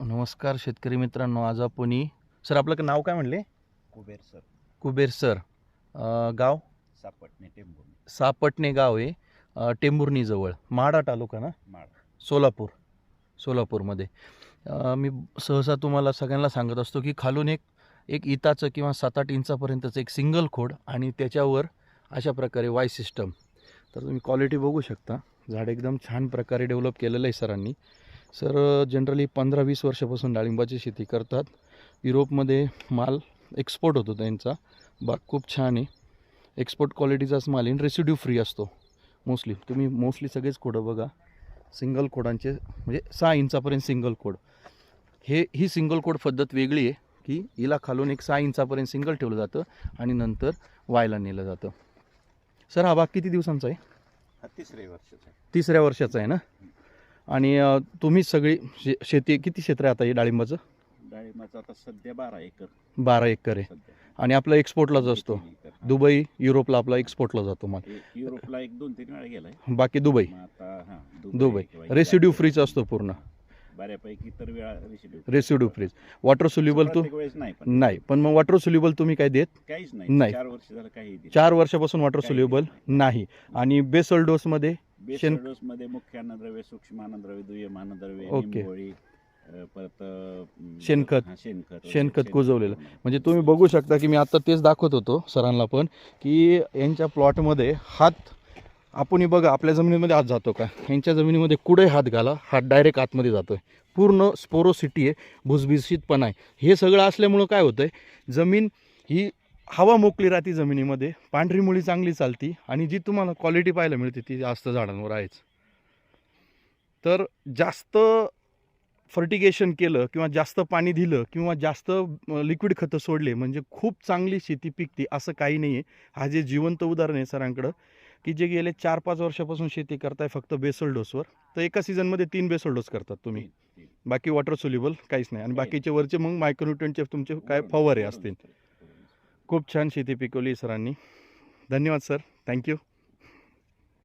नमस्कार शेतकरी मित्रांनो आज आपण सर आपलं नाव काय म्हणले? कुबेर सर. कुबेर सर. गाव? सापटणे टेंबूर सापटणे गाव आहे. टेंभुर्णीजवळ माडा तालुका ना? माळ सोलापूर. सोलापूरमध्ये. मी सहसा तुम्हाला सगळ्यांना सांगत असतो की खालून एक एक इताचं किंवा सात आठ इंचापर्यंतचं एक सिंगल खोड आणि त्याच्यावर अशा प्रकारे वाय सिस्टम. तर तुम्ही क्वालिटी बघू शकता. झाड एकदम छान प्रकारे डेव्हलप केलेलं आहे सरांनी. सर जनरली पंधरा वीस वर्षापासून डाळिंबाची शेती करतात. युरोपमध्ये माल एक्सपोर्ट होतो त्यांचा. बाग खूप छान आहे. एक्सपोर्ट क्वालिटीचाच माल आहे रेसिड्यू फ्री असतो मोस्टली तुम्ही मोस्टली सगळेच खोडं बघा. सिंगल कोडांचे म्हणजे सहा इंचापर्यंत सिंगल कोड हे ही सिंगल कोड पद्धत वेगळी आहे की हिला खालून एक सहा इंचापर्यंत सिंगल ठेवलं जातं आणि नंतर वायला नेलं जातं. सर हा बाग किती दिवसांचा आहे? हा तिसरे वर्षाचा आहे. तिसऱ्या वर्षाचा आहे ना? आणि अं, तुम्ही सगळी शे शेती किती क्षेत्र आहे आता हे डाळिंबाचं? डाळिंबाचा आता सध्या बारा एकर. बारा एकर आहे. सध्या. आणि आपला एक्सपोर्टलाच असतो तीन एकर. हा. दुबई युरोपला आपला एक्सपोर्टला जातो माल. युरोपला एक दोन तीन वेळा गेलाय. बाकी दुबई. मग आता हा दुबई किंवा रेसिड्यू फ्रीच असतो पूर्ण. बऱ्यापैकी तर वेळा residue residue free water soluble तू वेळेस नाही पण नाही पण मग वॉटर सोल्युबल तुम्ही काय देत? काहीच नाही. नाही. चार वर्ष झालं काही दिलं चार वर्षापासून वॉटर काही सोल्युबल दिलं नाही. आणि बेसल डोसमध्ये शेण- डोस मध्ये मुख्य अन्नद्रव्य सूक्ष्म अन्नद्रव्य दुय्यम अन्नद्रव्य. निंबोळी अं, परत शेणखत. हा, शेणखत वगैरे, शेणखत कुजवलेलं. म्हणजे तुम्ही बघू शकता की मी आता तेच दाखवत होतो सरांना पण की यांच्या प्लॉटमध्ये हात आपण बघा आपल्या जमिनीमध्ये हात जातो का यांच्या जमिनीमध्ये कुठे हात घाला हात डायरेक्ट आतमध्ये जातो आहे पूर्ण स्पोरोसिटी आहे भुसभुशीतपणा आहे हे सगळं असल्यामुळं काय होतं आहे जमीन ही हवा मोकळी राहते जमिनीमध्ये पांढरी मुळी चांगली चालती आणि जी तुम्हाला क्वालिटी पाहायला मिळते ती जास्त झाडांवर आहेच. तर जास्त फर्टिगेशन केलं किंवा जास्त पाणी दिलं किंवा जास्त लिक्विड खतं सोडले म्हणजे खूप चांगली शेती पिकते असं काही नाही आहे हा जे जिवंत उदाहरण आहे सरांकडं की जे गेले चार पाच वर्षापासून शेती करताय फक्त बेसल डोसवर तर एका सीझनमध्ये तीन बेसल डोस करतात तुम्ही. बाकी वॉटर सोल्युबल काहीच नाही. आणि बाकीचे वरचे मग मायक्रोन्युट्रनचे तुमचे काय फवारे. असतील. खूप छान शेती पिकवली सरांनी. धन्यवाद सर. थँक्यू